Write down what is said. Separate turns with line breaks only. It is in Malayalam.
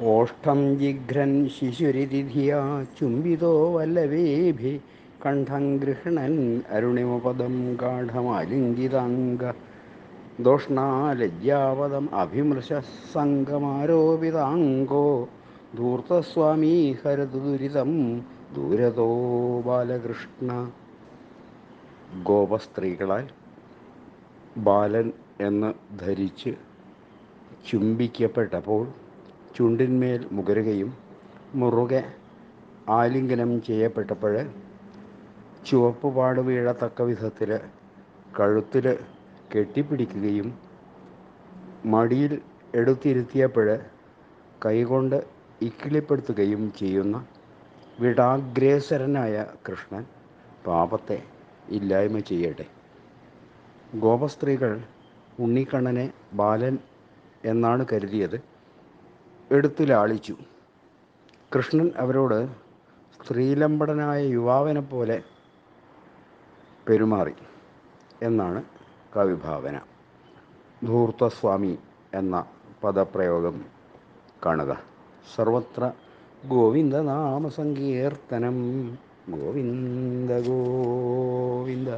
ഓഷ്ടം ജിഘ്രൻ ശിശുരിധിയാ ചുംബിതോ വല്ലവേഭി കണ്ഠം ഗൃഹണൻ അരുണിമപദം ഗാഠമാലിംഗിതാംഗ. ദോഷ്ണാലജ്ജാപദം അഭിമൃശ സംഗമാരോപിതാംഗോ ധൂർത്തസ്വാമീ ഹരതു ദുരിതം ദൂരതോ ബാലകൃഷ്ണ. ഗോപസ്ത്രീകളാൽ ബാലൻ എന്ന് ധരിച്ച് ചുംബിക്കപ്പെട്ടപ്പോൾ ചുണ്ടിന്മേൽ മുകരുകയും മുറുകെ ആലിംഗനം ചെയ്യപ്പെട്ടപ്പോൾ ചുവപ്പ് പാട് വീഴത്തക്ക വിധത്തിൽ കഴുത്തിൽ കെട്ടിപ്പിടിക്കുകയും മടിയിൽ എടുത്തിരുത്തിയപ്പോൾ കൈകൊണ്ട് ഇക്കിളിപ്പെടുത്തുകയും ചെയ്യുന്ന വിടാഗ്രേസരനായ കൃഷ്ണൻ പാപത്തെ ഇല്ലായ്മ ചെയ്യട്ടെ. ഗോപസ്ത്രീകൾ ഉണ്ണിക്കണ്ണനെ ബാലൻ എന്നാണ് കരുതിയത്. എടുത്തു ലാളിച്ചു. കൃഷ്ണൻ അവരോട് സ്ത്രീലംബടനായ യുവാവിനെ പോലെ പെരുമാറി എന്നാണ് കവിഭാവന. ധൂർത്തസ്വാമി എന്ന പദപ്രയോഗം കാണുക. സർവത്ര ഗോവിന്ദ നാമസങ്കീർത്തനം ഗോവിന്ദ ഗോവിന്ദ.